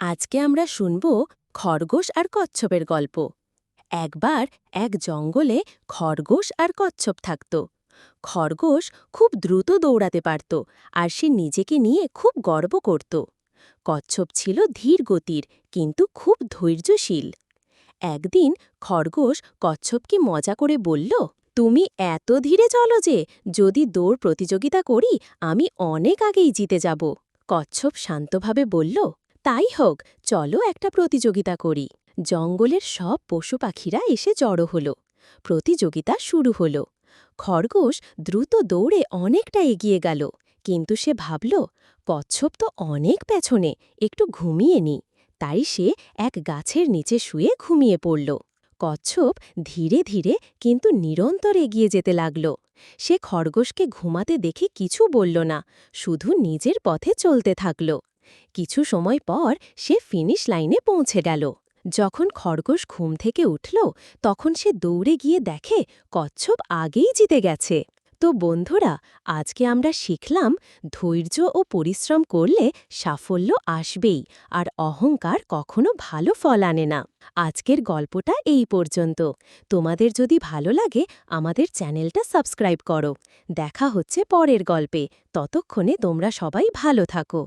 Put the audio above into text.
আজকে আমরা শুনব খরগোশ আর কচ্ছপের গল্প। একবার এক জঙ্গলে খরগোশ আর কচ্ছপ থাকত। খরগোশ খুব দ্রুত দৌড়াতে পারত আর সে নিজেকে নিয়ে খুব গর্ব করত। কচ্ছপ ছিল ধীর গতির কিন্তু খুব ধৈর্যশীল। একদিন খরগোশ কচ্ছপকে মজা করে বলল, তুমি এত ধীরে চলো যে, যদি দৌড় প্রতিযোগিতা করি, আমি অনেক আগেই জিতে যাব। কচ্ছপ শান্তভাবে বলল তাই হোক, চলো একটা প্রতিযোগিতা করি। জঙ্গলের সব পশু পাখিরা এসে জড়ো হল। প্রতিযোগিতা শুরু হল। খরগোশ দ্রুত দৌড়ে অনেকটা এগিয়ে গেল, কিন্তু সে ভাবল, কচ্ছপ তো অনেক পেছনে, একটু ঘুমিয়ে নি। তাই সে এক গাছের নিচে শুয়ে ঘুমিয়ে পড়ল। কচ্ছপ ধীরে ধীরে কিন্তু নিরন্তর এগিয়ে যেতে লাগল। সে খরগোশকে ঘুমাতে দেখে কিছু বলল না, শুধু নিজের পথে চলতে থাকল। কিছু সময় পর সে ফিনিশ লাইনে পৌঁছে গেল। যখন খরগোশ ঘুম থেকে উঠল, তখন সে দৌড়ে গিয়ে দেখে কচ্ছপ আগেই জিতে গেছে। তো বন্ধুরা, আজকে আমরা শিখলাম ধৈর্য ও পরিশ্রম করলে সাফল্য আসবেই, আর অহংকার কখনো ভালো ফল আনে না। আজকের গল্পটা এই পর্যন্ত। তোমাদের যদি ভালো লাগে, আমাদের চ্যানেলটা সাবস্ক্রাইব করো। দেখা হচ্ছে পরের গল্পে। ততক্ষণে তোমরা সবাই ভালো থাকো।